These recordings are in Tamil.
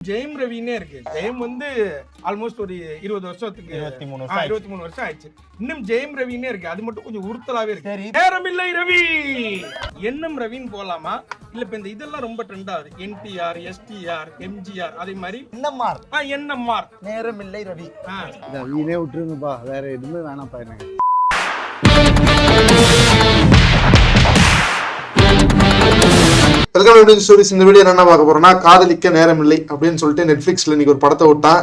ஜெயம் ரவின்னே இருக்கு. ஜெயம் வந்து ஆல்மோஸ்ட் ஒரு இருபது வருஷத்துக்கு இருபத்தி மூணு ஆ, வருஷம் ஆயிடுச்சு. இருபத்தி மூணு வருஷம் ஆயிடுச்சு. இன்னும் ஜெயம் ரவின்னே இருக்கு. அது மட்டும் கொஞ்சம் உறுத்தலாவே இருக்கு. சரி. நேரமில்லை ரவி! எண்ணம் ரவின்னு போலாமா? இல்ல இப்ப இந்த இதெல்லாம் ரொம்ப ட்ரெண்ட் ஆகுது என்டிஆர் எஸ்டிஆர் எம்ஜிஆர் அதே மாதிரி என்னம்மார் ஆ, என்எம்ஆர் நேரம் இல்லை ரவி. ஆ, இந்த வீணே விட்டுருங்கப்பா. வேற எதுவுமே வேணாம்ப்பா எனக்கு. வெல்கம் டு ஸ்டோரிஸ் இந்த வீடியோ என்ன பார்க்க போறோம்னா காதலிக்க நேரம் இல்லை அப்படின்னு சொல்லிட்டு நெட்ஃபிளிக்ஸ்ல இன்னைக்கு ஒரு படத்தை விட்டான்.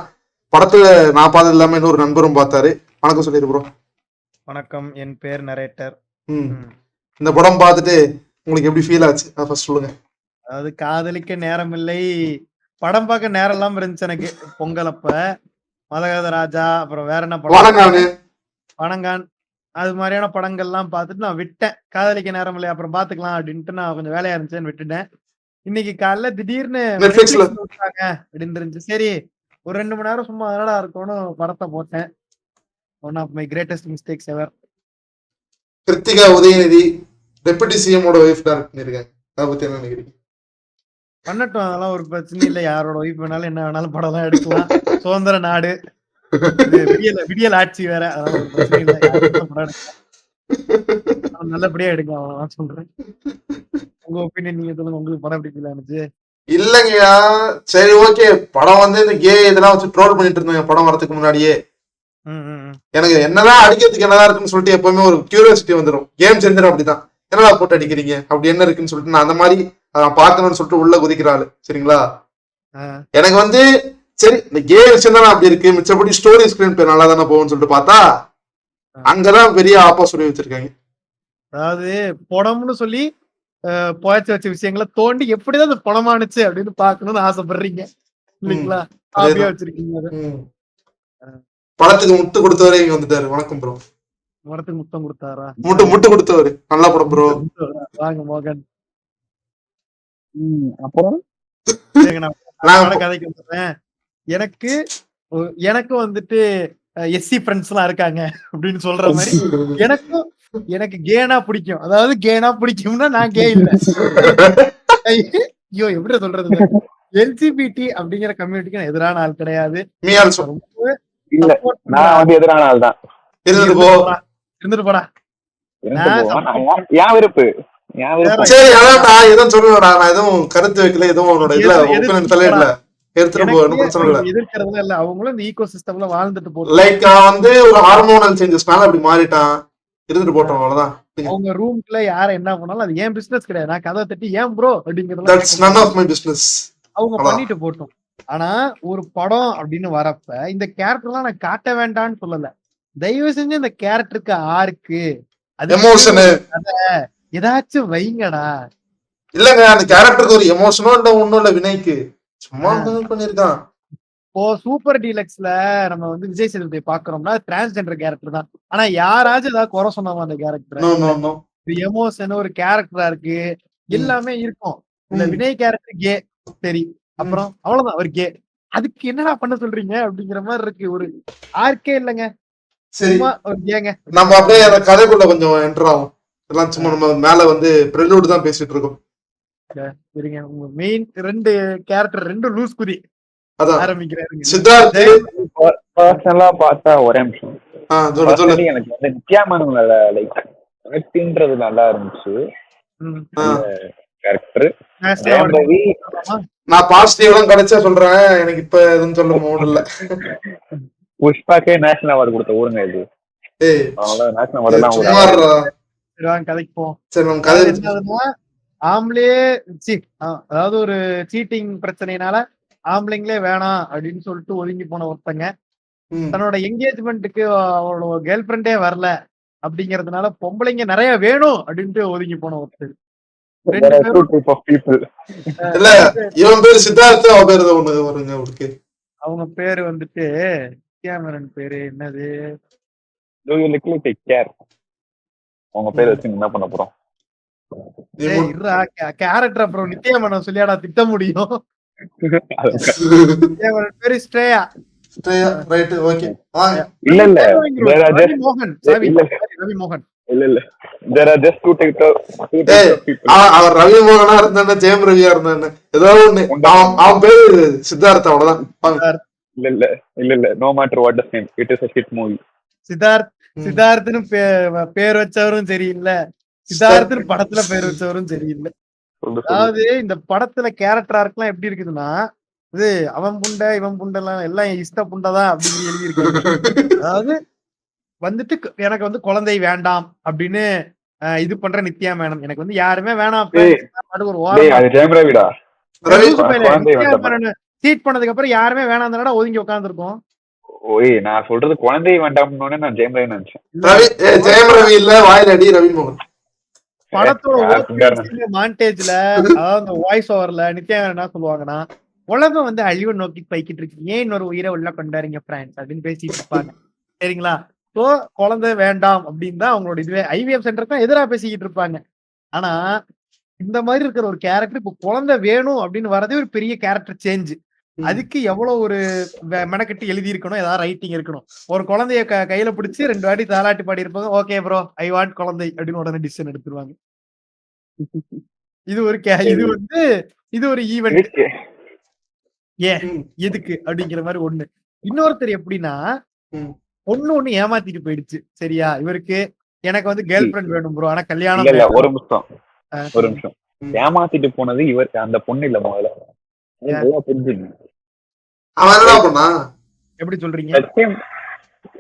படத்துல நான் பார்த்தது இல்லாம இன்னொரு நண்பரும் பார்த்தாரு. வணக்கம் சொல்லிடு ப்ரோ வணக்கம். என் பேர் நரேட்டர். ம். இந்த படம் பார்த்துட்டு உங்களுக்கு எப்படி ஃபீல் ஆச்சு? ஃபர்ஸ்ட் சொல்லுங்க. அதாவது காதலிக்க நேரம் இல்லை படம் பார்க்க நேரம் இல்லாம இருந்துச்சு எனக்கு. பொங்கல் அப்ப. மதகத ராஜா அப்புறம் வேற என்ன படம்? வணங்கான் அது மாதிரியான படங்கள்லாம் பார்த்துட்டு நான் விட்டேன். காதலிக்க நேரம் இல்லை அப்புறம் பாத்துக்கலாம் அப்படின்ட்டு நான் கொஞ்சம் வேலையா இருந்துச்சேன்னு விட்டுட்டேன். இன்னைக்கு காலைல திடீர்னு அப்படின்னு இருந்துச்சு. சரி ஒரு ரெண்டு மணி நேரம் சும்மா அதனால இருக்கும்னு படத்தை போட்டேன். One of my greatest mistakes ever Kiruthiga Udhayanidhi deputy சிஎமோட wife direct பண்ணிருக்காங்க அதை பத்தி என்ன நினைக்கிறீங்க? பண்ணட்டும் அதெல்லாம் ஒரு பிரச்சனை இல்லை. யாரோட ஒய்ஃப் வேணாலும் என்ன வேணாலும் படம்லாம் எடுக்கலாம். சுதந்திர நாடு. விடியல் விடியல் ஆட்சி வேற. எடுக்கலாம். நல்லபடியா எடுங்க அவ்வளவுதான் சொல்றேன். உங்க ஒப்பீனியன் நீங்க சொல்லுங்க. உங்களுக்கு படம் பிடிக்கல இருந்துச்சு இல்லைங்கய்யா. சரி ஓகே படம் வந்து இந்த கே இதெல்லாம் வச்சு ட்ரோல் பண்ணிட்டு இருந்தாங்க படம் வரதுக்கு முன்னாடியே. எனக்கு என்னதான் அடிக்கிறதுக்கு என்னதான் இருக்குன்னு சொல்லிட்டு எப்பவுமே ஒரு கியூரியாசிட்டி வந்துடும் கேம் செஞ்சரும் அப்படிதான். என்னடா போட்டு அடிக்கிறீங்க? அப்படி என்ன இருக்குன்னு சொல்லிட்டு நான் அந்த மாதிரி நான் பார்க்கணும்னு சொல்லிட்டு உள்ள குதிக்கிற ஆளு. சரிங்களா? எனக்கு வந்து சரி இந்த கே விஷயம் தானே அப்படி இருக்கு மிச்சப்படி ஸ்டோரி ஸ்கிரீன் பேர் நல்லா தானே போகும்னு சொல்லிட்டு பார்த்தா அங்கதான் பெரிய ஆப்பா சொல்லி வச்சிருக்காங்க. அதாவது படம்னு சொல்லி அஹ், புதைச்சு வச்ச விஷயங்களை தோண்டி எப்படிதான் அது படமானுச்சு அப்படின்னு பாக்கணும்னு ஆசைப்படுறீங்க. இல்லைங்களா? அப்படியே வச்சிருக்கீங்க. படத்துக்கு முட்டு கொடுத்தவரே இங்க வந்துட்டாரு. வணக்கம் ப்ரோ மரத்துக்கு முத்தம் கொடுத்தாரா? முட்டு முட்டு கொடுத்தவரு. நல்லா படம் ப்ரோ வாங்க மோகன். அப்புறம்? நான் கதைக்கு வந்துடுறேன். எனக்கு ஒ- எனக்கு வந்துட்டு எஸ்சி ஃப்ரெண்ட்ஸ் எல்லாம் இருக்காங்க அப்படின்னு சொல்ற மாதிரி எனக்கும் எனக்கு கேனா பிடிக்கும். அதாவது கேனா பிடிக்கும்னா நான் கே இல்ல. ஐயோ எப்படி சொல்றது எல்ஜிபிடி அப்படிங்கிற கம்யூனிட்டிக்கு நான் எதிரான ஆள் கிடையாது. மீ ஆல்சோ ரொம்பவே இல்ல நான் வந்து எதிரான ஆள் தான். இருந்துட்டு போ. இருந்துட்டு போடா. என் விருப்பு. சரி அதான் நான் எதுவும் சொல்லலடா. நான் எதுவும் கருத்து வைக்கல எதுவும் உன்னோட ஒப்பீனியன் தலையிடல. எடுத்துட்டு போ ஒன்றும் பிரச்சனை இல்ல எதிர்க்கிறதுல இல்ல அவங்களும் இந்த ஈகோ சிஸ்டம்ல வாழ்ந்துட்டு லைக் அவன் வந்து ஒரு ஹார்மோனல் சேஞ்சஸ்னால அப்படி மாறிட்டான். இருந்துட்டு போட்டோம் அவ்வளவுதான். அவங்க ரூம்குள்ள யார என்ன பண்ணாலும் அது ஏன் பிசினஸ் கிடையாது. நான் கதை தட்டி ஏன் ப்ரோ தட்ஸ் நன் அப்படிங்கறது ஆஃப் மை பிசினஸ் அவங்க. பண்ணிட்டு போட்டோம். ஆனா ஒரு படம் அப்படின்னு வரப்ப இந்த கேரக்டர்லாம் நான் காட்ட வேண்டாம்னு சொல்லல. தயவு செஞ்சு இந்த கேரக்டருக்கு ஆர்க்கு எமோஷனு ஏதாச்சும் வைங்கடா. இல்லங்க அந்த கேரக்டருக்கு ஒரு எமோஷனோ இல்ல ஒண்ணும் இல்ல வினைக்கு. சும்மா பண்ணிருக்கான் இப்போ சூப்பர் டீலக்ஸ்ல நம்ம வந்து விஜய் சேதுபதியை பாக்குறோம்னா டிரான்ஸ்ஜெண்டர் கேரக்டர் தான். ஆனா யாராச்சும் ஏதாவது குறை சொன்னாமா அந்த கேரக்டர் எமோஷன் ஒரு கேரக்டரா இருக்கு. எல்லாமே இருக்கும். இந்த. வினய் கேரக்டர் கே சரி அப்புறம் அவ்வளவுதான் ஒரு கே அதுக்கு என்னடா பண்ண சொல்றீங்க? அப்படிங்கிற மாதிரி இருக்கு. ஒரு ஆர்க்கே இல்லைங்க. சரி. சும்மா ஒரு கேங்க நம்ம அப்படியே கதைக்குள்ள கொஞ்சம் என்டர் ஆகும் இதெல்லாம் சும்மா நம்ம மேல வந்து ப்ரெலூட் தான் பேசிட்டு இருக்கோம். சரிங்க உங்க மெயின் ரெண்டு கேரக்டர் ரெண்டு லூஸ் குதி. அதான். ஆரம்பிக்கிறாருங்க. சித்தார்த் பர்சனலா பார்த்தா ஒரே நிமிஷம். எனக்கு வந்து நித்யாமனுங்கள லைக் கனெக்டின்றது நல்லா இருந்துச்சு. கேரக்டர்? நான் பாசிட்டிவ் எல்லாம் கிடைச்சா சொல்றேன். எனக்கு இப்ப எதுவும் சொல்ல மூடு இல்ல. புஷ்பாக்கே நேஷனல் அவார்டு கொடுத்த ஊருங்க இது. நேஷனல் அவார்டு கதைக்கு போவோம். சரி கதை அதாவது என்னதுன்னா, ஆம்பளே சி ஆ, அதாவது ஒரு சீட்டிங் பிரச்சனைனால ஆம்பளைங்களே வேணாம் அப்படின்னு சொல்லிட்டு ஒதுங்கி போன ஒருத்தங்க. தன்னோட என்கேஜ்மெண்ட்டுக்கு அவளோட கேர்ள் ஃப்ரெண்டே வரல அப்படிங்கறதுனால பொம்பளைங்க நிறைய வேணும் அப்படின்ட்டு ஒதுங்கி போன ஒருத்தர். அவங்க பேரு வந்துட்டு கேமரன் பேரு என்னது? உங்க பேர் வச்சு என்ன பண்ண போறோம்? கேரக்டர் அப்புறம் நித்யாமனம் சொல்லியாடா திட்ட முடியும். பேரு ஸ்ரேயா ரைட் ஓகே. வாங்க இல்ல இல்ல. மோகன் சாரி இல்ல. ரவி மோகன். இல்ல இல்ல. of people. அவன் அவன் ரவி மோகனா இருந்தானே ஜெயம் ரவியா இருந்தானே. ஏதோ ஒண்ணு. அவன் அவன் பேரு சித்தார்த் அவ்வளவுதான். இல்ல இல்ல இல்ல இல்ல. Matter what the name it is a hit movie. Siddharth. சித்தார்த்னு பேர் வச்சவரும் சரியில்லை. சித்தார்த்னு படத்துல பேர் வச்சவரும் சொல்லு அதாவது இந்த படத்துல கேரக்டர் ஆர்க்லாம் எப்படி இருக்குதுன்னா இது அவன் புண்டை இவன் புண்டெல்லாம் எல்லாம் என் இஷ்ட புண்டைதான் அப்படின்னு எழுதியிருக்காங்க. அதாவது வந்துட்டு எனக்கு வந்து குழந்தை வேண்டாம் அப்படின்னு இது பண்ற நித்யா மேனம் எனக்கு வந்து யாருமே வேணாம். ஒரு. சீட் பண்ணதுக்கு அப்புறம் யாருமே வேணாம் தானடா ஒதுங்கி உட்காந்துருக்கோம் ஓய் நான் சொல்றது குழந்தை வேண்டாம்னு நான் ஜெயம் ரவி நினைச்சேன். ஜெயம் ரவி இல்ல வாயில் அடி ரவி மோகன் படத்தோட மாண்டேஜ்ல அதாவது வாய்ஸ் ஓவர்ல நித்யா மேனன் என்ன சொல்லுவாங்கன்னா உலகம் வந்து அழிவு நோக்கி போய்கிட்டு இருக்கு. ஏன் இன்னொரு உயிரை உள்ள கொண்டாருங்க பிரான்ஸ் அப்படின்னு பேசிட்டு இருப்பாங்க. சரிங்களா? சோ குழந்தை வேண்டாம் அப்படின்னு தான் அவங்களோட இதுவே ஐவிஎஃப் சென்டர் தான் எதிரா பேசிக்கிட்டு இருப்பாங்க. ஆனா இந்த மாதிரி இருக்கிற ஒரு கேரக்டர் இப்போ குழந்தை வேணும் அப்படின்னு வரதே ஒரு பெரிய கேரக்டர் சேஞ்ச் அதுக்கு எவ்வளவு ஒரு மெனக்கெட்டு எழுதி இருக்கணும் ஏதாவது ரைட்டிங் இருக்கணும். ஒரு குழந்தைய க- கையில பிடிச்சி ரெண்டு வாட்டி தாலாட்டி பாடி இருப்பாங்க ஓகே ப்ரோ ஐ வாண்ட் குழந்தை அப்படின்னு உடனே டிசிஷன் எடுத்துருவாங்க. இது ஒரு கே- இது வந்து இது ஒரு ஈவெண்ட் ம். எதுக்கு? அப்படிங்கிற மாதிரி ஒண்ணு. இன்னொருத்தர் எப்படின்னா. ஒண்ணு ஒண்ணு ஏமாத்திட்டு போயிடுச்சு. சரியா? இவருக்கு எனக்கு வந்து கேர்ள் ஃபிரெண்ட் வேணும் ப்ரோ ஆனா கல்யாணம். ஒரு நிமிஷம். ஒரு நிமிஷம். ஏமாத்திட்டு போனது இவர் அந்த பொண்ணு இல்ல முதல்ல? நல்லா அவன் பண்ணா? எப்படி சொல்றீங்க?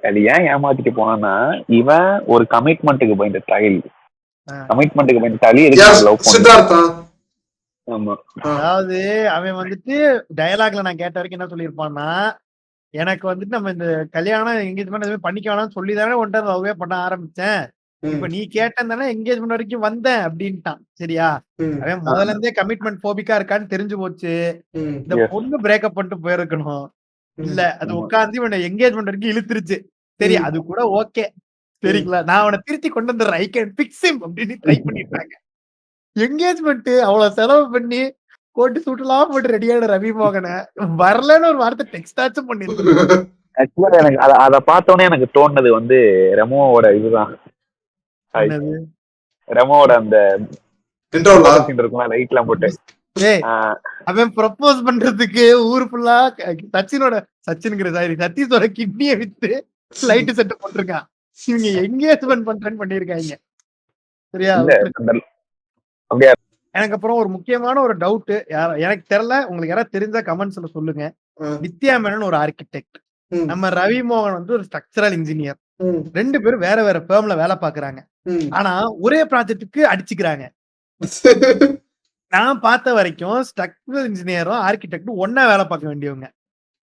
அது ஏன் ஏமாத்திட்டு போனான்னா இவன் ஒரு கமிட்மெண்ட்டுக்கு டைல். கமிட்மெண்ட்டுக்கு பயந்த டைல் லவ் பண்ண. சித்தார்த்தா ஆமா. அதாவது அவன் வந்துட்டு டயலாக்ல நான் கேட்ட வரைக்கும் என்ன சொல்லியிருப்பான்னா எனக்கு வந்துட்டு நம்ம இந்த கல்யாணம் எங்கேஜ்மெண்ட் எதுவுமே பண்ணிக்க வேணாம்னு சொல்லி தானே ஒன்றை லவ்வே பண்ண ஆரம்பிச்சேன். இப்ப நீ கேட்டேன் தானே என்கேஜ்மெண்ட் வரைக்கும் வந்தேன் அப்படின்ட்டான். சரியா? அவன் முதல்ல இருந்தே கமிட்மெண்ட் போபிக்கா இருக்கான்னு தெரிஞ்சு போச்சு. இந்த. பொண்ணு பிரேக்கப் பண்ணிட்டு போயிருக்கணும். இல்ல அது. உட்காந்து இவனை என்கேஜ்மெண்ட் வரைக்கும் இழுத்துருச்சு. சரி. அது கூட ஓகே. சரிங்களா? நான் அவனை திருத்தி கொண்டு வந்துடுறேன் ஐ கேன் பிக்ஸ் him அப்படின்னு ட்ரை பண்ணிருக்காங்க என்கேஜ்மெண்ட் அவ்வளவு செலவு பண்ணி கோட்டு சூட்டெல்லாம் போட்டு ரெடியான ரவி மோகனை. வரலன்னு ஒரு வார்த்தை டெக்ஸ்டாச்சும் பண்ணிருக்கேன் ஆக்சுவலா எனக்கு அத அத பார்த்தோன்னே எனக்கு தோணுனது வந்து ரெமோவோட இதுதான். அந்த இருக்கும்ல லைட் எல்லாம் போட்டு அவன் ப்ரப்போஸ் பண்றதுக்கு ஊர் ஃபுல்லா சச்சினோட சச்சின்ங்கிற சாரி சத்தீஷோட கிட்னியை வித்து லைட் செட் போட்டிருக்கான். இவங்க எங்கேஜ்மெண்ட் பண்றேன்னு பண்ணிருக்காங்க சரியா? எனக்கு அப்புறம் ஒரு முக்கியமான ஒரு டவுட் எனக்கு தெரியல உங்களுக்கு யாராவது தெரிஞ்சா கமெண்ட்ஸ்ல சொல்லுங்க. நித்யா மேனன் ஒரு ஆர்கிடெக்ட். நம்ம ரவி மோகன் வந்து ஒரு ஸ்ட்ரக்சரல் இன்ஜினியர் ரெண்டு பேரும் வேற வேற ஃபேர்ம்ல வேலை பாக்குறாங்க. ஆனா ஒரே ப்ராஜெக்ட்டுக்கு அடிச்சுக்கிறாங்க. நான் பார்த்த வரைக்கும் ஸ்ட்ரக்சரல் இன்ஜினியரும் ஆர்கிடெக்டும் ஒண்ணா வேலை பார்க்க வேண்டியவங்க.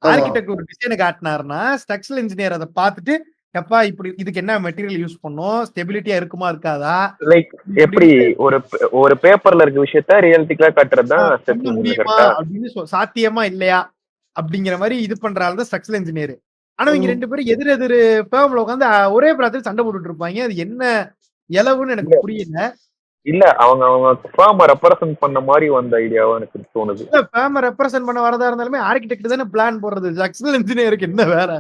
ஆர்கிடெக்ட் ஒரு டிசைனை காட்டினாருன்னா ஸ்ட்ரக்சரல் இன்ஜினியர் அதை பார்த்துட்டு எப்பா இப்படி இதுக்கு என்ன மெட்டீரியல் யூஸ் பண்ணும் ஸ்டெபிலிட்டியா இருக்குமா இருக்காதா? லைக் எப்படி ஒரு ஒரு பேப்பர்ல இருக்க விஷயத்த ரியலிட்டிக்கலா காட்டுறதுதான் பண்ண முடியுமா? அப்படின்னு சாத்தியமா இல்லையா? அப்படிங்கிற மாதிரி இது பண்ற ஆள் தான் ஸ்ட்ரக்சரல் இன்ஜினியர் ஆனா இவங்க. ரெண்டு பேரும் எதிர் எதிர் ஃபேம்ல உட்காந்து ஒரே ப்ராஜெக்ட் சண்டை போட்டுட்டு இருப்பாங்க. அது என்ன இலவுன்னு எனக்கு புரியல. இல்ல அவங்க அவங்க ஃபார்ம ரெப்ரசன்ட் பண்ண மாதிரி வந்த ஐடியாவா எனக்கு தோணுது. ஃபேம ரெப்ரசென்ட் பண்ண வரதா இருந்தாலுமே ஆர்கிடெக்ட் தானே பிளான் போடுறது. ஸ்ட்ரக்சரல் இன்ஜினியருக்கு என்ன வேற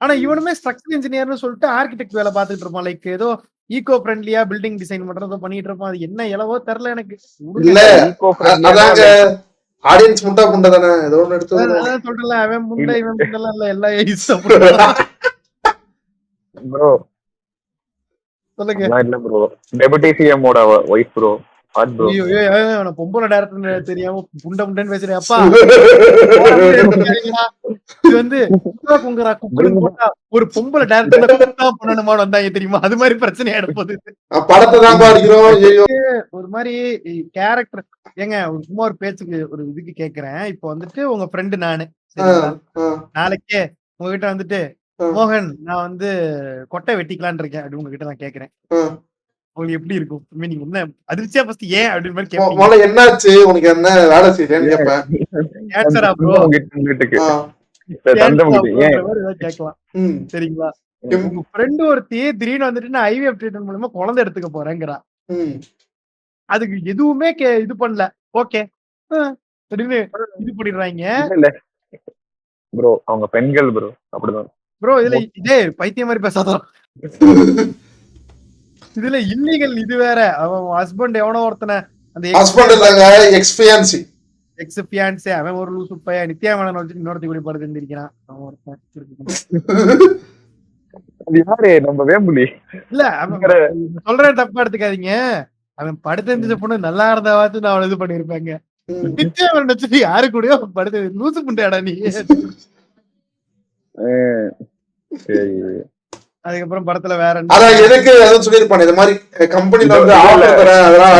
ஆனா இவனுமே ஸ்ட்ரக்சரல் இன்ஜினியர்னு சொல்லிட்டு ஆர்கிடெக்ட் வேலை பார்த்துட்டு இருப்பான். லைக் ஏதோ ஈகோ ஃப்ரெண்ட்லியா பில்டிங் டிசைன் பண்றதோ பண்ணிட்டு இருப்பான். அது என்ன இலவோ தெரியல எனக்கு. இல்ல ஆடியன்ஸ் முட்டா புண்டை தானே? ஏதோ ஒண்ணு எடுத்து அதான் சொல்றேன்ல அவன் முண்டை இவன் முண்டெல்லாம் இல்ல எல்லாம் ப்ரோ சொல்லுங்க. இல்ல ப்ரோ டெபுட்டி சிஎம்மோட ஒய்ஃப் ப்ரோ பொம்பளை டேரக்டர் தெரியாம புண்டை முண்டைன்னு பேசுறேன். அப்பா வந்து ஒரு பொம்பளை டேரக்டர் தான் பண்ணணுமான்னு வந்தாங்க தெரியுமா? அது மாதிரி பிரச்சனை ஆயிட போகுது. அஹ் படத்தை தான் பாடிக்கிறோம் ஐயோ ஒரு மாதிரி கேரக்டர் ஏங்க ஒரு சும்மா ஒரு பேச்சுக்கு ஒரு இதுக்கு கேக்குறேன். இப்போ வந்துட்டு உங்க ஃப்ரெண்டு நானு சரிங்களா? நாளைக்கே உங்ககிட்ட வந்துட்டு. மோகன் நான் வந்து கொட்டை வெட்டிக்கலாம்னு இருக்கேன் அப்படின்னு உங்ககிட்ட நான் கேக்குறேன். உங்களுக்கு எப்படி இருக்கும்? நீங்க என்ன அதிர்ச்சியா ஃபர்ஸ்ட் ஏன் அப்படின்னு மாதிரி முதல்ல என்னாச்சு? உனக்கு என்ன வேலை செய்யறேன்னு கேட்பேன் ப்ரோ கேட்கலாம். ம், சரிங்களா? உங்க ஃப்ரெண்டு ஒருத்தி திடீர்னு வந்துட்டு நான் ஐவிஎஃப் ட்ரீட்மெண்ட் மூலமா குழந்தை எடுத்துக்க போறேங்கிறா. ம். அதுக்கு எதுவுமே கே- இது பண்ணல. ஓகே. அப்படின்னு இது பண்ணிடுறாங்க. இல்ல ப்ரோ அவங்க பெண்கள் ப்ரோ அப்படிதான். ப்ரோ இதுல இதே பைத்தியம் மாதிரி பேசாதான் இதுல இல்லீகல் இது வேற. அவன் ஹஸ்பண்ட் எவனோ ஒருத்தனை அந்த ஹஸ்பண்ட் இல்லங்க எக்ஸ்பியான்சி எக்ஸ் பியான்சே அவன் ஒரு லூசு பையன் நித்யா மேனன் வச்சு இன்னொருத்தி கூடி படுத்து இருந்திருக்கிறான் அவன் ஒருத்தன் அது யாரு? நம்ம வேம்புலி. இல்ல அவன் சொல்றேன் தப்பா எடுத்துக்காதீங்க. அவன் படுத்து இருந்துச்ச பொண்ணு நல்லா இருந்தா பார்த்து நான் அவளை இது பண்ணிருப்பாங்க நித்யா மேனன் வச்சுட்டு யாரு கூடயோ படுத்து லூசு புண்டையாடா நீ. அதுக்கப்புறம் படத்துல வேற என்ன? அதான் எதுக்கு அதுவும் சொல்லியிருப்பானே இந்த மாதிரி கம்பெனில வந்து. ஆஃபர் தரேன் அதெல்லாம்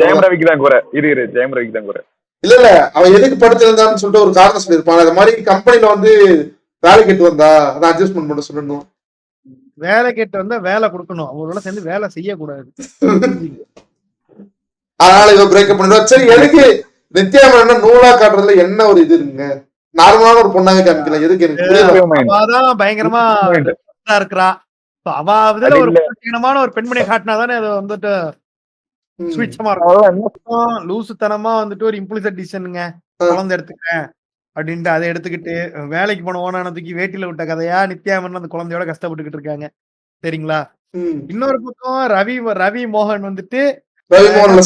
ஜெயம் ரவிக்கு தான் குறை. இரு இரு ஜெயம் ரவிக்கு தான் குறை. இல்ல இல்ல அவன் எதுக்கு படுத்திருந்தான்னு சொல்லிட்டு ஒரு காரணம் சொல்லியிருப்பான். அது மாதிரி கம்பெனில வந்து வேலை கேட்டு வந்தா அதான் அட்ஜஸ்ட்மெண்ட் பண்ண சொல்லணும். வேலை கேட்டு வந்தா வேலை கொடுக்கணும். அவங்களோட சேர்ந்து வேலை செய்யக்கூடாது. அதனால இவ பிரேக்கப் பண்ணிடுவா. சரி எதுக்கு நித்யா மேனன் நூலா காட்டுறதுல என்ன ஒரு இது இருக்குங்க நார்மலான ஒரு பொண்ணாவே காமிக்கலாம் எதுக்கு எனக்கு பயங்கரமா இதா இருக்கிறா. So, அவ இதுல அது ஒரு. புரட்சிகரமான ஒரு பெண்மணியை காட்டினாதானே அது வந்துட்டு. சுவிட்சமா இருக்கும். லூசுத்தனமா வந்துட்டு ஒரு இம்ப்ளிசட் டிசிஷனுங்க. குழந்தை எடுத்துக்கிறேன் அப்படின்ட்டு அதை எடுத்துக்கிட்டு வேலைக்கு போன ஓனான தூக்கி வேட்டியில விட்ட கதையா நித்யாமன் அந்த குழந்தையோட கஷ்டப்பட்டுக்கிட்டு இருக்காங்க. சரிங்களா. இன்னொரு பக்கம் ரவி ரவி மோகன் வந்துட்டு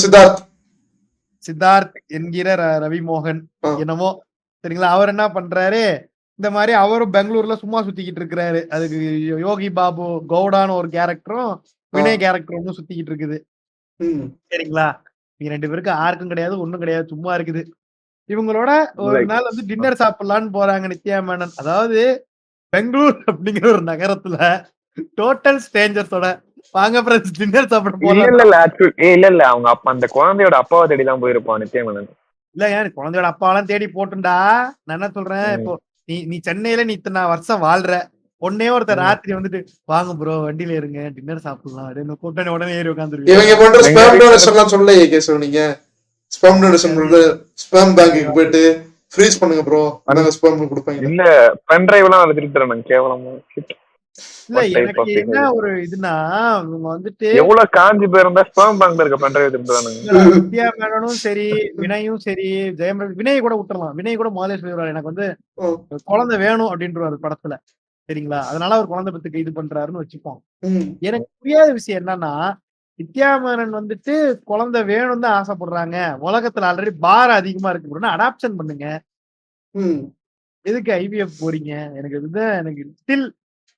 சித்தார்த். சித்தார்த் என்கிற ரவி மோகன். என்னமோ சரிங்களா? அவர் என்ன பண்றாரு? இந்த மாதிரி அவரும் பெங்களூர்ல சும்மா சுத்திக்கிட்டு இருக்கிறாரு. அதுக்கு யோகி பாபு கவுடான்னு ஒரு கேரக்டரும் வினய் கேரக்டர் சுத்திக்கிட்டு இருக்குது. சரிங்களா? இவங்க ரெண்டு பேருக்கு ஆருக்கும் கிடையாது ஒண்ணும் கிடையாது சும்மா இருக்குது. இவங்களோட ஒரு. நாள் வந்து டின்னர் சாப்பிடலான்னு போறாங்க நித்யா மேனன் அதாவது பெங்களூர் அப்படிங்கிற ஒரு நகரத்துல டோட்டல் ஸ்ட்ரேஞ்சர்ஸோட வாங்க ஃப்ரெண்ட்ஸ் டின்னர் சாப்பிட போலாம். இல்ல இல்ல இல்ல இல்ல அவங்க அப்பா அந்த குழந்தையோட அப்பாவை தேடி தான் போயிருப்பான் நித்யமேனன். இல்ல ஏன் குழந்தையோட அப்பாவெல்லாம் தேடி போட்டுண்டா. நான் என்ன சொல்றேன். இப்போ நீ நீ சென்னையில நீ இத்தனை வருஷம் வாழ்ற. ஒன்னே ஒருத்தர். ராத்திரி வந்துட்டு வாங்க ப்ரோ வண்டியில இருங்க டின்னர் சாப்பிடலாம். அப்படின்னு கூட்டணி உடனே ஏறி இவங்க உட்காந்துருக்கீங்க பண்ற எங்க ஸ்பேம் வீட்ல- டொனேஷன் எல்லாம் சொல்ல கேசவ நீங்க ஸ்பேம் டொனேஷன் ஸ்பேம் பேங்க்குக்கு போயிட்டு ஃப்ரீஸ் பண்ணுங்க ப்ரோ அந்தாங்க ஸ்பேம் கொடுப்பாங்க இல்ல பென் டிரைவ் எல்லாம் அதை திருட்டு தரானுங்க கேவலமா. இல்ல எனக்கு என்ன ஒரு இதுனா இவங்க வந்துட்டு எவ்வளவு காஞ்சி போயிருந்தா ஸ்பேம் பேங்க்ல இருக்க வித்யா மேனனும் சரி வினயும் சரி ஜெயம் வினய் கூட விட்டுறலாம். வினய் கூட சொல்லிடுவாரு எனக்கு வந்து. குழந்தை வேணும் அப்படின்றாரு படத்துல. சரிங்களா? அதனால அவர் குழந்தை பத்துக்கு இது பண்றாருன்னு வச்சுப்போம். எனக்கு புரியாத விஷயம் என்னன்னா வித்யா மேனன் வந்துட்டு குழந்தை வேணும் தான் ஆசைப்படுறாங்க. உலகத்துல ஆல்ரெடி பார் அதிகமா இருக்கு. அடாப்ஷன் பண்ணுங்க. ம். எதுக்கு ஐவிஎஃப் போறீங்க? எனக்கு இதுதான் எனக்கு ஸ்டில்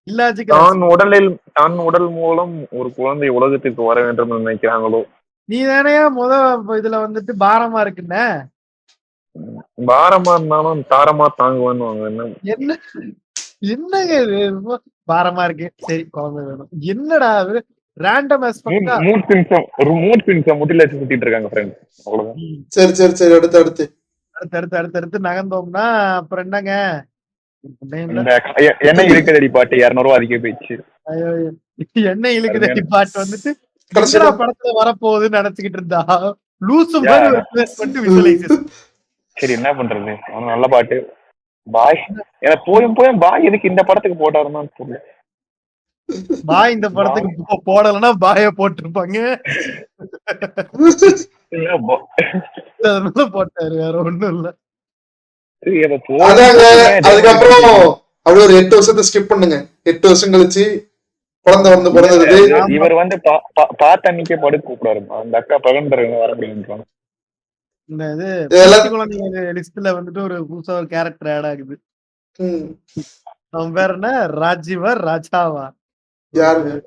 இல்லாஜிக்கல் தான் உடலில் தான் உடல் மூலம் ஒரு குழந்தை உலகத்துக்கு வர வேண்டும் நினைக்கிறாங்களோ? நீ தானே முத இதுல வந்துட்டு பாரமா இருக்குன்ன? பாரமா இருந்தாலும் தாரமா தாங்குவான்னு என்ன? என்ன? என்னங்க இது? பாரமா இருக்கு. சரி குழந்தை வேணும். என்னடா ரேண்டம் மூட் பின்ஸம் ஒரு மூட் பின்ஸ முட்டில வச்சு சுத்திட்டு இருக்காங்க ஃப்ரெண்ட் அவ்வளவுதான். சரி சரி சரி அடுத்து அடுத்து. அடுத்து அடுத்து அடுத்து அடுத்து நகர்ந்தோம்னா அப்புறம் என்னங்க? ஒண்ணும் இல்ல. இந்த எ- எண்ணெய் இருக்குதடி பாட்டு இருநூறுவா அதிக போயிடுச்சு. எண்ணெய் இழுக்குதடி பாட்டு வந்துட்டு படத்துல வரப்போகுதுன்னு நினைச்சுக்கிட்டு இருந்தா லூசு. சரி என்ன பண்றது? அவன் நல்ல பாட்டு. பாய். எனக்கு போயும் போயும் பாய் எதுக்கு இந்த படத்துக்கு போட்டாருன்னு தெரியல. பாய் இந்த படத்துக்கு போடலைன்னா பாய போட்டிருப்பாங்க. போட்டாரு வேற ஒண்ணும் இல்ல சரி, அதை போயும் அதாங்க போயும் அதுக்கப்புறம் அப்படியே ஒரு எட்டு வருஷத்தை ஸ்கிப் பண்ணுங்க. எட்டு வருஷம் கழிச்சு குழந்தை வந்து பிறந்தது. இவர் வந்து பா- பா- பார்த்த அன்னைக்கே படுக்க கூப்பிடாரு. அந்த அக்கா பகண்டர் வர முடியும் இந்த இது குழந்தைங்க லிஸ்ட்ல வந்துட்டு ஒரு புதுசா ஒரு கேரக்டர் ஆட் ஆகுது. ம். அவன் பேர் என்ன? ராஜீவர் ராஜாவா? யாருங்க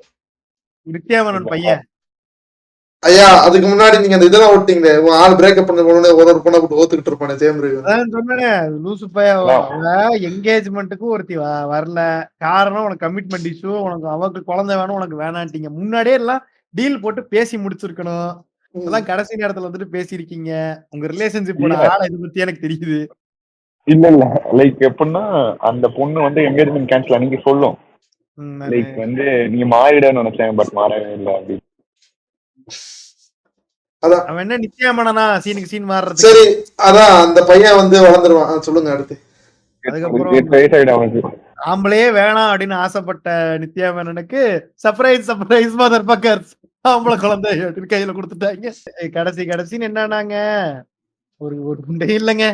நித்யாமனன் பையன். ஐயா அதுக்கு முன்னாடி நீங்க அந்த இதெல்லாம் ஓட்டிங்களே உன் ஆள் பிரேக்கப் பண்ண போனோடனே ஒரு ஒரு பொண்ணை போட்டு ஓத்துக்கிட்டு இருப்பானே ஜெயம் ரவி அதான் சொன்னேனே லூசு பையன் என்கேஜ்மெண்ட்டுக்கு ஒருத்தி வ- வரல. காரணம் உனக்கு கமிட்மெண்ட் இஷ்யூ உனக்கு அவக்கு குழந்தை வேணும் உனக்கு வேணான்ட்டீங்க. முன்னாடியே எல்லாம் டீல் போட்டு பேசி முடிச்சிருக்கணும். அதெல்லாம் கடைசி நேரத்துல வந்துட்டு பேசியிருக்கீங்க. உங்க. ஆளை இது பத்தி எனக்கு தெரியுது. இல்ல இல்ல. லைக் எப்படின்னா அந்த பொண்ணு வந்து என்கேஜ்மெண்ட் கேன்சல் அன்னைக்கு சொல்லும். லைக் வந்து நீங்க மாறிடன்னு நினைச்சேன் பட் மாறவே இல்லை அப்படி அவன் என்ன நித்யாமனனா சீனுக்கு சீன் மாறுறது சரி அதான் அந்த பையன் வந்து வளர்ந்துருவான். சொல்லுங்க அடுத்து. அதுக்கப்புறம் ஆம்பளையே வேணாம் அப்படின்னு ஆசைப்பட்ட நித்யாமேனனுக்கு சர்ப்ரைஸ் சர்ப்ரைஸ் மதர் பக்கர்ஸ் ஆம்பளை குழந்தை அப்படின்னு கையில கொடுத்துட்டாங்க. கடைசி கடைசின்னு என்னன்னாங்க? ஒரு ஒரு குண்டே இல்லைங்க.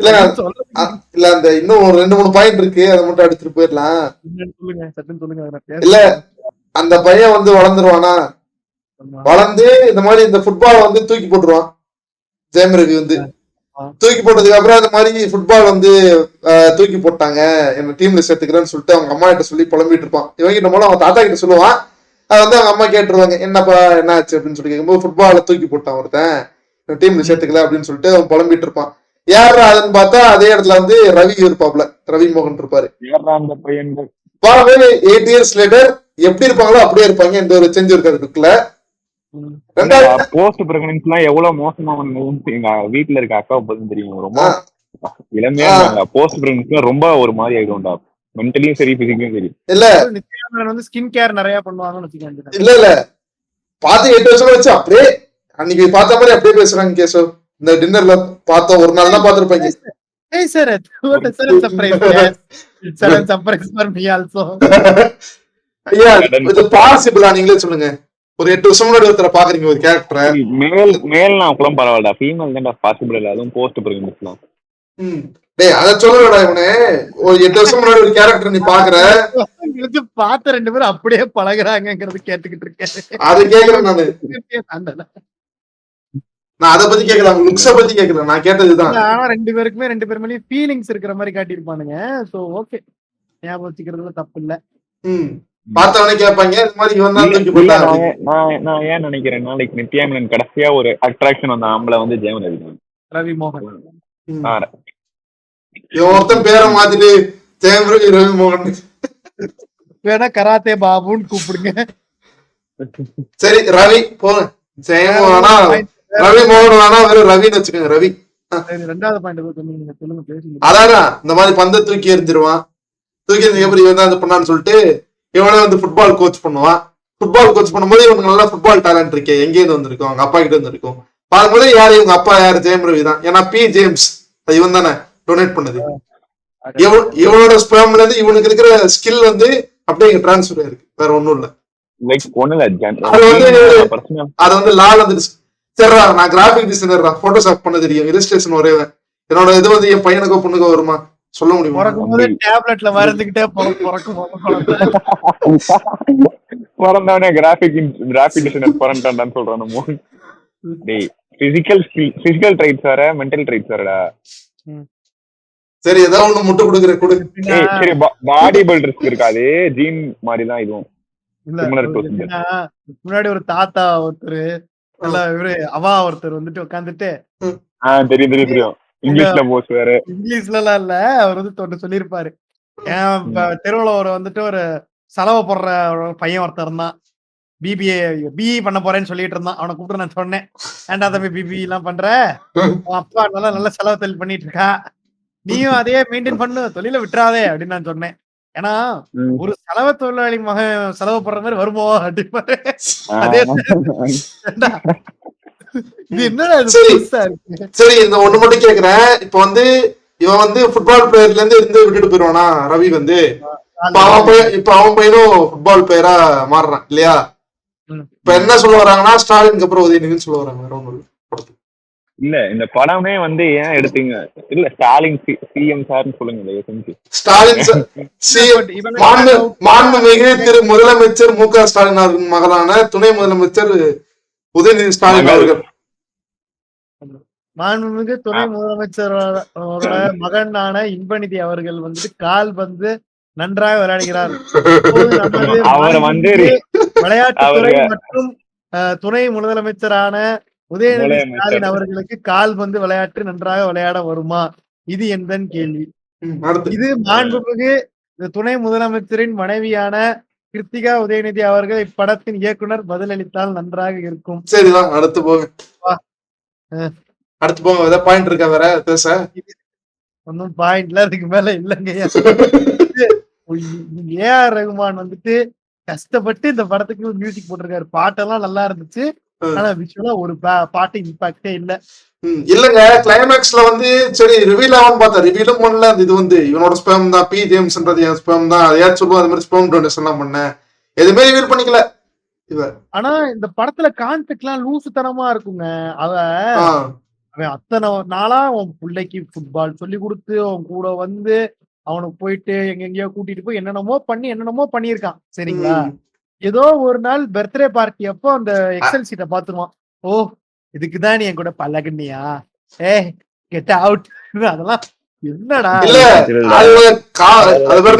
இல்ல அந்த இன்னும் ஒரு ரெண்டு மூணு பாயிண்ட் இருக்கு. அதை மட்டும் எடுத்துட்டு போயிடலாம். சொல்லுங்க சட்டுன்னு சொல்லுங்க இல்ல. அந்த பையன் வந்து வளர்ந்துருவானா. வளர்ந்து இந்த மாதிரி இந்த ஃபுட்பால் வந்து தூக்கி போட்டுருவான். ஜெயம் ரவி வந்து. தூக்கி போட்டதுக்கு அப்புறம் இந்த மாதிரி ஃபுட்பால் வந்து தூக்கி போட்டாங்க. என்ன டீம்ல சேர்த்துக்கிறேன்னு சொல்லிட்டு அவங்க அம்மா கிட்ட சொல்லி புலம்பிட்டு இருப்பான். இவங்க கிட்ட மூலம் அவன் தாத்தா கிட்ட சொல்லுவான். அது வந்து அவங்க அம்மா கேட்டுருவாங்க. என்னப்பா என்ன ஆச்சு அப்படின்னு சொல்லி கேட்கும்போது ஃபுட்பால தூக்கி போட்டான் ஒருத்தன். டீம்ல சேர்த்துக்கல அப்படின்னு சொல்லிட்டு அவன் புலம்பிட்டு இருப்பான். யார் அதுன்னு பார்த்தா அதே இடத்துல வந்து ரவி இருப்பாப்ல ரவி மோகன் இருப்பாரு எயிட் இயர்ஸ் லேட்டர் எப்படி இருப்பாங்களோ அப்படியே இருப்பாங்க. எந்த ஒரு சேஞ்ச் இருக்காது ம். ரெண்டாவது போஸ்ட் பிரெக்னன்ஸ் எல்லாம் எவ்வளவு மோசமா வந்து எங்க வீட்டுல இருக்க அக்காவை பத்தி தெரியும். ரொம்ப இளமையா போஸ்ட் பிரெக்னன்ஸ் ரொம்ப ஒரு மாதிரி ஆயிடும்டா. மென்டலியும் சரி பிசிக்கலியும் சரி. இல்ல. வந்து ஸ்கின் கேர் நிறைய பண்ணுவாங்கன்னு இல்ல இல்ல. பார்த்து எட்டு வருஷம் வச்சு அப்படியே அன்னைக்கு பார்த்த மாதிரி அப்படியே பேசுறாங்க கேசவ். இந்த டின்னர்ல பார்த்த ஒரு நாள் தான் பார்த்திருப்பாங்க. Hey sir, what a sudden surprise. Sudden surprise for me also. ஐயா இது பாசிபிளா நீங்களே சொல்லுங்க. ஒரு எட்டு வருஷம் முன்னாடி ஒருத்தரை பாக்குறீங்க ஒரு கேரக்டரை மேல் மேல் நான் கூட பரவாயில்ல. ஃபீமேல் தான்டா பாசிபிள் இல்ல. அதுவும் போஸ்ட் பிரெக்னன்ஸ்லாம் டேய் அத சொல்லலடா இவனே. ஒரு எட்டு வருஷம் முன்னாடி ஒரு கேரக்டர் நீ பாக்குற பார்த்த ரெண்டு பேரும் அப்படியே பழகுறாங்கங்கிறது கேட்டுக்கிட்டு இருக்கேன். அது கேக்குறேன் நானு. நான் அதை பத்தி கேட்கல அவங்க லுக்ஸ பத்தி கேட்கல. நான் கேட்டதுதான். ஆனா ரெண்டு பேருக்குமே ரெண்டு பேர் மேலயும் ஃபீலிங்ஸ் இருக்கிற மாதிரி காட்டியிருப்பானுங்க. சோ ஓகே ஞாபகம் வச்சுக்கிறதுல தப்பு இல்ல. ம். பார்த்தவனே கேட்பாங்க இந்த மாதிரி இவன் தான் நான். ஏன்- நான் நான் ஏன் நினைக்கிறேன்னா லைக் நித்யாமலன் கடைசியா ஒரு அட்ராக்ஷன் வந்த ஆம்பளை வந்து ரவி ரவி மோகன். ஒருத்தன் பேரை மாத்திட்டு ஜெயம் ரவி ரவி மோகன். வேணா கராத்தே பாபுன்னு கூப்பிடுங்க. சரி ரவி போங்க ஜெயம் வேணா ரவி மோகன் வேணா வெறும் ரவின்னு வச்சுக்கோங்க ரவி. ரெண்டாவது பாயிண்ட் அதான் இந்த மாதிரி பந்தை தூக்கி எறிஞ்சிருவான். தூக்கி எறிஞ்சதுக்கு அப்புறம் இவன் தான் இது பண்ணான்னு சொல்லிட்டு இவனே வந்து ஃபுட்பால் கோச் பண்ணுவான். ஃபுட்பால் கோச் பண்ணும்போது இவனுக்கு நல்லா ஃபுட்பால் டேலண்ட் இருக்கே. எங்கேருந்து வந்திருக்கும்? அவங்க அப்பா கிட்ட வந்திருக்கும் பார்க்கும்போது யாரு? இவங்க அப்பா யாரு? ஜெயம் ரவி தான். ஏன்னா பி ஜேம்ஸ் இவன் தானே. டொனேட் பண்ணது. இவன் இவனோட ஸ்பேம்ல இருந்து இவனுக்கு இருக்கிற ஸ்கில் வந்து அப்படியே இங்க டிரான்ஸ்ஃபர் ஆயிருக்கு. வேற ஒண்ணும் இல்ல. அது வந்து- பர்சனல் அது வந்து லால் வந்து சரிடா நான் கிராஃபிக் டிசைனர்டா போட்டோஷாப் பண்ண தெரியும் இல்லஸ்ட்ரேஷன் வரைவேன் என்னோட இது வந்து என் பையனுக்கோ பொண்ணுக்கோ வருமா? சொல்ல முடியுமா? பிறக்கும் போது டேப்லெட்ல மறந்துகிட்டே பிறக்கும். பிறந்தவனே கிராஃபிக் கிராஃபிக் டிசைனர் பிறந்தான்னு சொல்றான் நம்ம டேய் பிசிக்கல் பிசிக்கல் ட்ரைட்ஸ் வேற மென்டல் ட்ரைட்ஸ் வேறடா. சரி ஏதாவது ஒண்ணு முட்டை கொடுக்குற கொடு. சரி பாடி பில்டர்ஸ்க்கு இருக்காது ஜீன் மாதிரி தான் இதுவும். முன்னாடி ஒரு தாத்தா ஒருத்தர் இவரு அவா ஒருத்தர் வந்துட்டு உட்காந்துட்டு தெரியும் தெரியும் தெரியும். இங்கிலீஷ்ல போஸ் வேற. இங்கிலீஷ்ல எல்லாம் இல்ல. அவர் வந்து தொட்டு சொல்லியிருப்பாரு. தெருவுல ஒரு வந்துட்டு ஒரு செலவு போடுற பையன் ஒருத்தர் இருந்தான். பிபிஏ பிஇ பண்ண போறேன்னு சொல்லிட்டு இருந்தான். அவனை கூப்பிட்டு நான் சொன்னேன். ஏன்டா தம்பி பிபி எல்லாம் பண்ற? அப்பா நல்லா நல்ல செலவு தொழில் பண்ணிட்டு இருக்கா? நீயும் அதையே மெயின்டைன் பண்ணு. தொழில விட்டுறாதே அப்படின்னு நான் சொன்னேன். ஏன்னா. ஒரு செலவு தொழிலாளி மகன் செலவு போடுற மாதிரி வருமோ? அப்படின்னு. அதே சரி. இந்த ஒண்ணு மட்டும் கேக்குறேன். இப்ப வந்து இவன் வந்து ஃபுட்பால் பிளேயர்ல இருந்து இருந்து விட்டுட்டு போயிருவானா ரவி வந்து? இப்ப அவன் பையன் இப்ப அவன் பையனும் ஃபுட்பால் பிளேயரா மாறுறான் இல்லையா. இப்ப என்ன சொல்ல வராங்கன்னா ஸ்டாலினுக்கு அப்புறம் உதயநிதினு சொல்ல வராங்க வேற இல்ல. இந்த படமே வந்து ஏன் எடுத்தீங்க? இல்ல ஸ்டாலின் சிஎம் சார்னு சொல்லுங்க ஸ்டாலின் ச- CM இவனை மாண்பு மாண்புமிகு திரு முதலமைச்சர் மு க ஸ்டாலின் அவர்களின் மகளான துணை முதலமைச்சர் உதயநிதி ஸ்டாலின். அவர்கள். மாண்புமிகு துணை முதலமைச்சரோட மகனான இன்பநிதி அவர்கள் வந்துட்டு கால் வந்து நன்றாக விளையாடுகிறார். விளையாட்டுத்துறை மற்றும் துணை முதலமைச்சரான உதயநிதி. ஸ்டாலின் அவர்களுக்கு கால் வந்து விளையாட்டு நன்றாக விளையாட வருமா? இது என்பன் கேள்வி. இது மாண்புமிகு துணை முதலமைச்சரின் மனைவியான கிருத்திகா உதயநிதி அவர்கள் இப்படத்தின் இயக்குனர் பதிலளித்தால் நன்றாக இருக்கும் சரிதான் அடுத்து போங்க. அஹ். அடுத்து போங்க ஏதாவது பாயிண்ட் இருக்கா வேற பேச ஒன்னும் பாயிண்ட்ல அதுக்கு மேல இல்லைங்க ஏ ஆர் ரகுமான் வந்துட்டு கஷ்டப்பட்டு இந்த படத்துக்கு மியூசிக் போட்டிருக்காரு பாட்டெல்லாம் நல்லா இருந்துச்சு. ஆனா விஷுவலா ஒரு பாட்டு இம்பாக்டே இல்ல. இல்லங்க. கிளைமேக்ஸ்ல வந்து சரி ரிவீல் ஆகும் பார்த்தா ரிவீலும் பண்ணல. அந்த இது வந்து இவனோட ஸ்பேம் தான். பி ஜேம்ஸ்ன்றது என் ஸ்பேம் தான். அதையாச்சும் சொல்லுவோம் அது மாதிரி ஸ்பேம் டொனேஷன் எல்லாம் பண்ணேன். எதுவுமே ரிவீல் பண்ணிக்கல. ஆனா இந்த படத்துல கான்செப்ட் எல்லாம் லூசுத்தனமா இருக்குங்க. அவ ஆ, அவன் அத்தனை நாளா அவன் பிள்ளைக்கு ஃபுட்பால் சொல்லி கொடுத்து அவன் கூட வந்து அவனுக்கு போயிட்டு எங்க எங்கேயோ கூட்டிட்டு போய் என்னென்னமோ பண்ணி என்னென்னமோ பண்ணியிருக்கான். சரிங்களா? ஏதோ ஒரு நாள் பர்த்டே பார்ட்டி அப்போ அந்த எக்ஸல் சீட்டை பாத்துருவான் ஓ இதுக்குதான் நீ என் கூட பழகுனியா? ஏ கெட் அவுட் அதெல்லாம் என்னடா? இல்ல. அது கா- அது பேர்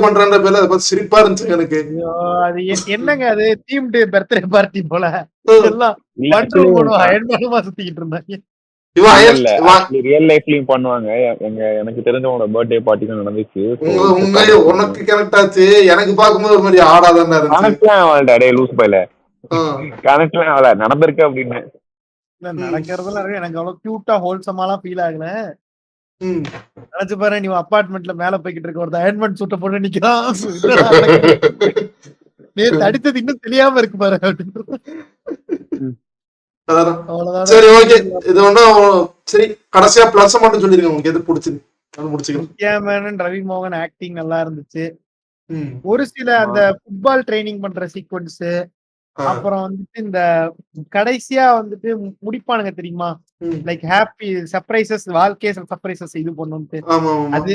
பண்றன்ற பேர்ல அதை பார்த்து சிரிப்பா இருந்துச்சு எனக்கு. ஐயோ, அது என்னங்க அது? தீம்டு பர்த்டே பார்ட்டி போல. எல்லாம் சுத்திக்கிட்டு இருந்தாங்க ரியல் லைஃப்லயும் பண்ணுவாங்க எங்க எனக்கு தெரிஞ்சவங்களோட பர்த்டே பார்ட்டிக்கும் நடந்துச்சு உண்மையிலே உனக்கு கனெக்ட் ஆச்சு எனக்கு பார்க்கும்போது ஒரு மாதிரி ஆடாதான் கனெக்ட்லாம் டே லூஸ் பையில. கனெக்ட்லாம் அவள நடந்திருக்கு அப்படின்னு இருக்கு. எனக்கு அவ்வளவு கியூட்டா ஹோல்சமாலாம் ஃபீல் ஆகல ம். நினைச்சு பாரு நீ அப்பார்ட்மெண்ட்ல மேல போய்கிட்டு இருக்க ஒரு அயன்மெண்ட் சூட்ட போட்டு நிக்கிறான்? நேத்து அடித்தது இன்னும் தெரியாம இருக்கு பாரு அப்படின்னு. அதான்? அவ்வளவுதான்? சரி ஓகே இது ஒன்றும் சரி கடைசியா பிளஸ் மட்டும் சொல்லிருங்க உங்களுக்கு எது பிடிச்சது அது முடிச்சுக்கலாம் ரவி மோகன் ஆக்டிங் நல்லா இருந்துச்சு. ம். ஒரு சில அந்த ஃபுட்பால் ட்ரைனிங் பண்ற சீக்வன்ஸ். அப்புறம் வந்துட்டு இந்த கடைசியா வந்துட்டு முடிப்பானுங்க தெரியுமா. லைக் ஹாப்பி சர்ப்ரைசஸ் வாழ்க்கைய சர்ப்ரைசஸ் இது பண்ணுன்ட்டு. அது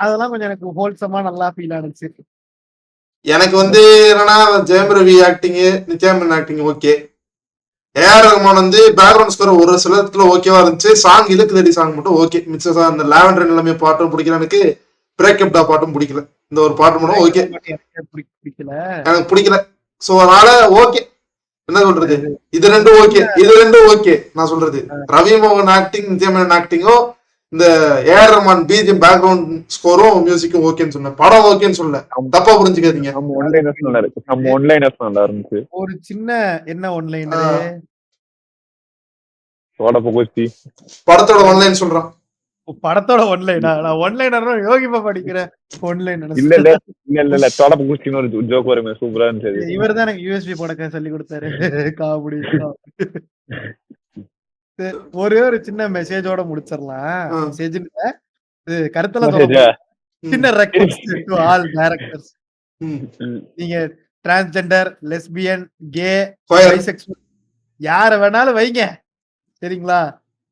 அதெல்லாம் கொஞ்சம் எனக்கு ஹோல்சமா நல்லா ஃபீல் ஆனிச்சு. எனக்கு வந்து என்னன்னா Jayam Ravi acting Nithya Menen acting okay A R Rahman வந்து பேக்ரவுண்ட் ஸ்கோர் ஒரு சில இடத்துல ஓகேவா இருந்துச்சு. சாங் இழுக்கு தடி சாங் மட்டும் ஓகே மிச்சம் அந்த லாவெண்டர் நிலைமை பாட்டும் பிடிக்கல. எனக்கு பிரேக்கப் டா பாட்டும் பிடிக்கல. இந்த ஒரு பாட்டு மட்டும் ஓகே எனக்கு பிடி- பிடிக்கல. சோ அதனால ஓகே என்ன சொல்றது? இது ரெண்டும் ஓகே இது ரெண்டும் ஓகே நான் சொல்றது. ரவி மோகன் ஆக்டிங் நித்யமேனன் ஆக்டிங்கும் இந்த ஏஆர் ரஹ்மான் பிஜிஎம் பேக்ரவுண்ட் ஸ்கோரும் மியூசிக்கும் ஓகேன்னு சொன்னேன். படம் ஓகேன்னு சொல்ல தப்பா புரிஞ்சுக்காதீங்க. நம்ம ஒன்லைனர்ஸ் நல்லா இருக்கு. நம்ம ஒன்லைனர்ஸ் நல்லா இருந்துச்சு. ஒரு சின்ன என்ன ஒன்லைன். சோட புகழ்ச்சி. படத்தோட ஒன்லைன் சொல்றான். படத்தோட ஒன்லைனா நான் ஒன்லைனர் யோகிப்பா படிக்கிறேன் ஒன்லைன் இல்ல இல்ல. இல்ல இல்ல இல்ல. சோட புகழ்ச்சின்னு ஒரு ஜோக் வருமே. சூப்பரா இருந்துச்சு இவர் தான் எனக்கு யூஎஸ்பி படக்க சொல்லி கொடுத்தாரு. காமெடி. ஒரே ஒரு சின்ன மெசேஜோட முடிச்சிடலாம். மெசேஜ் இது கருத்துல சின்ன ரெக்வஸ்ட் ஆல் டைரக்டர்ஸ். நீங்க டிரான்ஸ்ஜெண்டர் லெஸ்பியன் கே. பைசெக்சுவல் யார வேணாலும் வைங்க. சரிங்களா?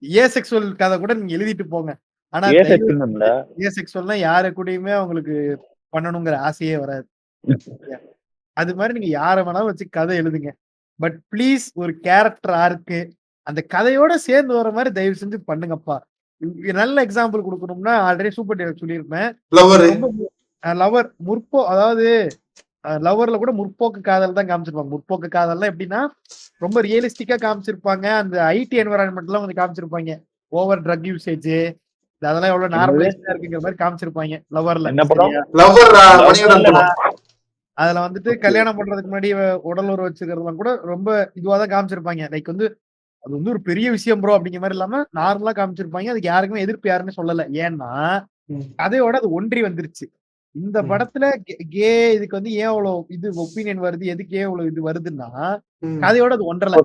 ஏ செக்சுவல் கதை கூட நீங்க எழுதிட்டு போங்க. ஆனா ஏ செக்சுவல்னா யாரு கூடயுமே அவங்களுக்கு பண்ணணுங்கிற ஆசையே வராது. அது மாதிரி நீங்க யார வேணாலும் வச்சு கதை எழுதுங்க. பட் ப்ளீஸ் ஒரு கேரக்டர் ஆர்க்கு அந்த கதையோட சேர்ந்து வர மாதிரி தயவு செஞ்சு பண்ணுங்கப்பா. நல்ல எக்ஸாம்பிள் கொடுக்கணும்னா ஆல்ரெடி சூப்பர் டேரக்ட் சொல்லியிருப்பேன். லவர் முற்போ அதாவது லவர்ல கூட முற்போக்கு காதல் தான் காமிச்சிருப்பாங்க. முற்போக்கு காதல்லாம் எப்படின்னா ரொம்ப ரியலிஸ்டிக்கா காமிச்சிருப்பாங்க. அந்த ஐடி என்வரான்மெண்ட்லாம் வந்து காமிச்சிருப்பாங்க. ஓவர் ட்ரக் யூசேஜ் அதெல்லாம் எவ்வளவு நார்மலைஸ்டா இருக்குங்கிற மாதிரி காமிச்சிருப்பாங்க லவர்ல அதுல வந்துட்டு கல்யாணம் பண்றதுக்கு முன்னாடி உடல் உறவு வச்சுக்கிறதுலாம் கூட ரொம்ப இதுவா தான் காமிச்சிருப்பாங்க. லைக் வந்து அது வந்து ஒரு பெரிய விஷயம் ப்ரோ அப்படிங்கிற மாதிரி இல்லாம நார்மலா காமிச்சிருப்பாங்க அதுக்கு யாருக்குமே எதிர்ப்பு யாருமே சொல்லல ஏன்னா. கதையோட அது ஒன்றி வந்துருச்சு இந்த. படத்துல கே இதுக்கு வந்து ஏன் அவ்வளவு இது ஒப்பீனியன் வருது எதுக்கு ஏன் இவ்வளவு இது வருதுன்னா. கதையோட அது ஒன்றல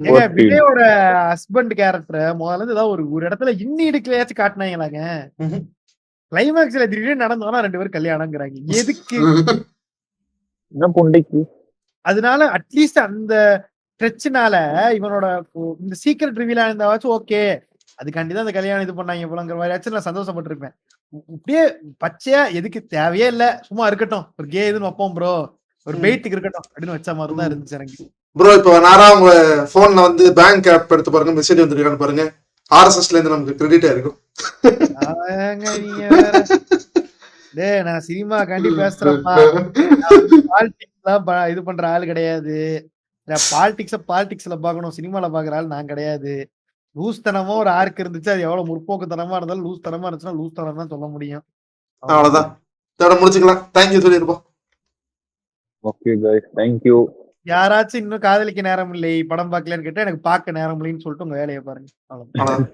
ஏங்க. விஜயோட ஹஸ்பண்ட் கேரக்டர் முதல்ல இருந்து ஏதாவது ஒரு ஒரு இடத்துல இன்னி இடுக்கலையாச்சும் காட்டினாங்களாங்க. கிளைமேக்ஸ்ல திடீர்னு நடந்து வந்தா ரெண்டு பேரும் கல்யாணங்கிறாங்க எதுக்கு அதனால அட்லீஸ்ட் அந்த ஸ்ட்ரெச்னால இவனோட இந்த சீக்கிரட் ரிவீல் இருந்தாச்சும் ஓகே அதுக்காண்டி தான் அந்த கல்யாணம் இது பண்ணாங்க போலங்கிற மாதிரி. நான் சந்தோஷப்பட்டிருப்பேன். உ- இப்படியே பச்சையா எதுக்கு தேவையே இல்ல. சும்மா இருக்கட்டும். ஒரு கே இதுன்னு வைப்போம் ப்ரோ ஒரு. பெயிட்டுக்கு இருக்கட்டும் அப்படின்னு வச்ச மாதிரி தான் இருந்துச்சு எனக்கு. ப்ரோ இப்போ நேரா உங்க போன்ல வந்து பேங்க் ஆப் எடுத்து பாருங்க மெசேஜ் வந்திருக்கான்னு பாருங்க. ஆர்எஸ்எஸ்ல இருந்து நமக்கு கிரெடிட் ஆயிருக்கும். டேய் நான் சினிமா காண்டி பேசுறேன்ப்பா. இது பண்ற ஆள் கிடையாது. பாலிடிக்ஸ பாலிடிக்ஸ்ல பார்க்கணும் சினிமால பாக்குற ஆள் நான் கிடையாது. லூஸ் தனமா ஒரு ஆர்க் இருந்துச்சு அது எவ்வளவு முற்போக்குத்தனமா இருந்தாலும் லூஸ் தனமா இருந்துச்சுன்னா லூஸ் தனம் தான் சொல்ல முடியும். அவ்வளவுதான். இதோட முடிச்சுக்கலாம். தேங்க்யூ சொல்லிருப்போம் ஓகே கைஸ் தேங்க்யூ யாராச்சும் இன்னும் காதலிக்க நேரம் இல்லை படம் பார்க்கலன்னு கேட்டா எனக்கு பார்க்க நேரம் இல்லைன்னு சொல்லிட்டு உங்க வேலையை பாருங்க. அவ்வளவுதான்.